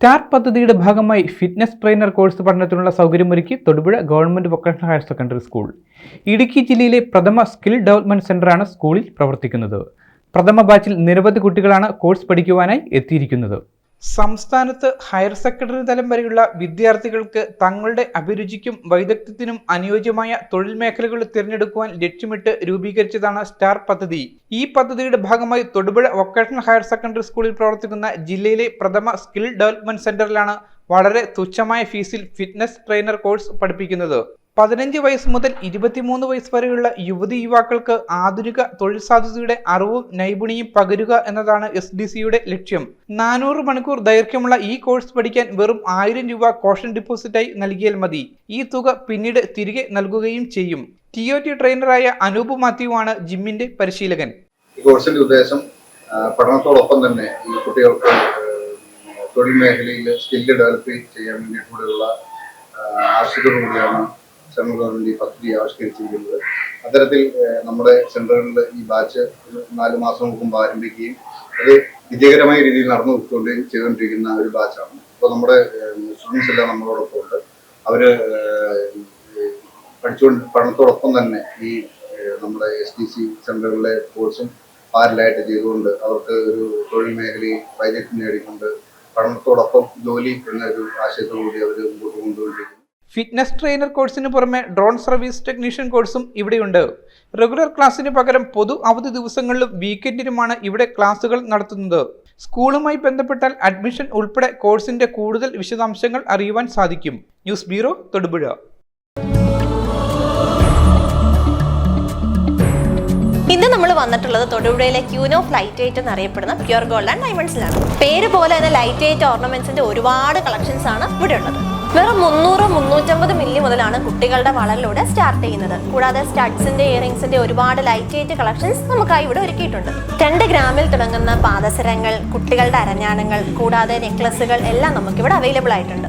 Star പദ്ധതിയുടെ ഭാഗമായി fitness trainer course പഠനത്തിനുള്ള സൗകര്യമൊരുക്കി Thodupuzha government vocational higher secondary school. Idukki ജില്ലയിലെ പ്രഥമ സ്കിൽ ഡെവലപ്മെന്റ് സെന്ററാണ് സ്കൂളിൽ പ്രവർത്തിക്കുന്നത്. പ്രഥമ ബാച്ചിൽ നിരവധി കുട്ടികളാണ് കോഴ്സ് പഠിക്കുവാനായി എത്തിയിരിക്കുന്നത്. സംസ്ഥാനത്ത് ഹയർ സെക്കൻഡറി തലം വരെയുള്ള വിദ്യാർത്ഥികൾക്ക് തങ്ങളുടെ അഭിരുചിക്കും വൈദഗ്ധ്യത്തിനും അനുയോജ്യമായ തൊഴിൽ മേഖലകൾ തിരഞ്ഞെടുക്കുവാൻ ലക്ഷ്യമിട്ട് രൂപീകരിച്ചതാണ് സ്റ്റാർ പദ്ധതി. ഈ പദ്ധതിയുടെ ഭാഗമായി തൊടുപുഴ വൊക്കേഷണൽ ഹയർ സെക്കൻഡറി സ്കൂളിൽ പ്രവർത്തിക്കുന്ന ജില്ലയിലെ പ്രഥമ സ്കിൽ ഡെവലപ്മെന്റ് സെന്ററിലാണ് വളരെ തുച്ഛമായ ഫീസിൽ ഫിറ്റ്നസ് ട്രെയിനർ കോഴ്സ് പഠിപ്പിക്കുന്നത്. പതിനഞ്ച് വയസ്സ് മുതൽ ഇരുപത്തിമൂന്ന് വയസ്സ് വരെയുള്ള യുവതി യുവാക്കൾക്ക് ആധുനിക തൊഴിൽ സാധ്യതയുടെ അറിവും നൈപുണിയും പകരുക എന്നതാണ് എസ് ഡി സിയുടെ ലക്ഷ്യം. നാനൂറ് മണിക്കൂർ ദൈർഘ്യമുള്ള ഈ കോഴ്സ് പഠിക്കാൻ വെറും ആയിരം രൂപ കോഷൻ ഡിപ്പോസിറ്റായി നൽകിയാൽ മതി. ഈ തുക പിന്നീട് തിരികെ നൽകുകയും ചെയ്യും. ടി ഒ ടി ട്രെയിനറായ അനൂപ് മാത്യു ആണ് ജിമ്മിന്റെ പരിശീലകൻ. ഈ കോഴ്സിന്റെ ഉദ്ദേശം പഠനത്തോടൊപ്പം തന്നെ ഈ കുട്ടികൾക്ക് തൊഴിൽ മേഖലയിൽ സ്കില്ല് ഡെവലപ്പ് ചെയ്യാൻ വേണ്ടിയിട്ടുള്ള ആവശ്യത്തോടുകൂടിയാണ് സെൻട്രൽ ഗവൺമെന്റ് ഈ പദ്ധതി ആവിഷ്കരിച്ചിരിക്കുന്നത്. അത്തരത്തിൽ നമ്മുടെ സെന്ററുകളിൽ ഈ ബാച്ച് നാല് മാസം മുമ്പ് ആരംഭിക്കുകയും അത് വിജയകരമായ രീതിയിൽ നടന്നു കൊടുക്കുകയും ചെയ്തുകൊണ്ടിരിക്കുന്ന ഒരു ബാച്ചാണ്. അപ്പോൾ നമ്മുടെ സ്റ്റുഡൻസ് എല്ലാം നമ്മളോടൊപ്പം ഉണ്ട്. അവർ ആ, പഠിച്ചുകൊണ്ട് പഠനത്തോടൊപ്പം തന്നെ ഈ നമ്മുടെ എസ് ഡി സി സെന്ററുകളിലെ കോഴ്സും പാരലായിട്ട് ചെയ്തുകൊണ്ട് അവർക്ക് ഒരു തൊഴിൽ മേഖലയിൽ വൈദഗ്ധ്യം നേടിക്കൊണ്ട് പഠനത്തോടൊപ്പം ജോലി എന്ന ഒരു ആശയത്തോടുകൂടി അവർ മുമ്പോട്ട് കൊണ്ടുകൊണ്ടിരിക്കുന്നു ഫിറ്റ്നസ് ട്രെയിനർ കോഴ്സിന് പുറമെ ഡ്രോൺ സർവീസ് ടെക്നീഷ്യൻ കോഴ്സും ഇവിടെയുണ്ട്. റെഗുലർ ക്ലാസ്സിന് പകരം പൊതു അവധി ദിവസങ്ങളിലും വീക്കെൻഡിലുമാണ് ഇവിടെ ക്ലാസുകൾ നടത്തുന്നത്. സ്കൂളുമായി ബന്ധപ്പെട്ടാൽ അഡ്മിഷൻ ഉൾപ്പെടെ കോഴ്സിന്റെ കൂടുതൽ വിശദാംശങ്ങൾ അറിയുവാൻ സാധിക്കും. News bureau Thodupuzha. ഇന്ന് നമ്മൾ വന്നിട്ടുള്ളത് തൊടുപുഴയിലെ ക്യൂനോ ഫ്ലൈറ്റ് എന്ന് അറിയപ്പെടുന്ന പ്യുർ ഗോൾഡ് ആൻഡ് ഡയമണ്ട്സിലാണ്. പേര് പോലെ തന്നെ ലൈറ്റ് എയ്റ്റ് ഓർണമെന്റ്സിന്റെ ഒരുപാട് കളക്ഷൻസ് ആണ് ഇവിടെ ഉള്ളത്. വെറും മുന്നൂറ് മുന്നൂറ്റമ്പത് മില്ലി മുതലാണ് കുട്ടികളുടെ വളരിലൂടെ സ്റ്റാർട്ട് ചെയ്യുന്നത്. കൂടാതെ സ്റ്റഡ്സിന്റെ ഇയറിംഗ്സിന്റെ ഒരുപാട് ലൈറ്റ് എയ്റ്റ് കളക്ഷൻസ് നമുക്കായി ഇവിടെ ഒരുക്കിയിട്ടുണ്ട്. രണ്ട് ഗ്രാമിൽ തുടങ്ങുന്ന പാദസരങ്ങൾ കുട്ടികളുടെ അരഞ്ഞാണങ്ങൾ കൂടാതെ നെക്ലസുകൾ എല്ലാം നമുക്കിവിടെ അവൈലബിൾ ആയിട്ടുണ്ട്.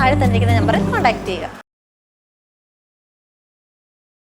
താഴെ തന്നിരിക്കുന്ന നമ്പറിൽ കോൺടാക്ട് ചെയ്യുക.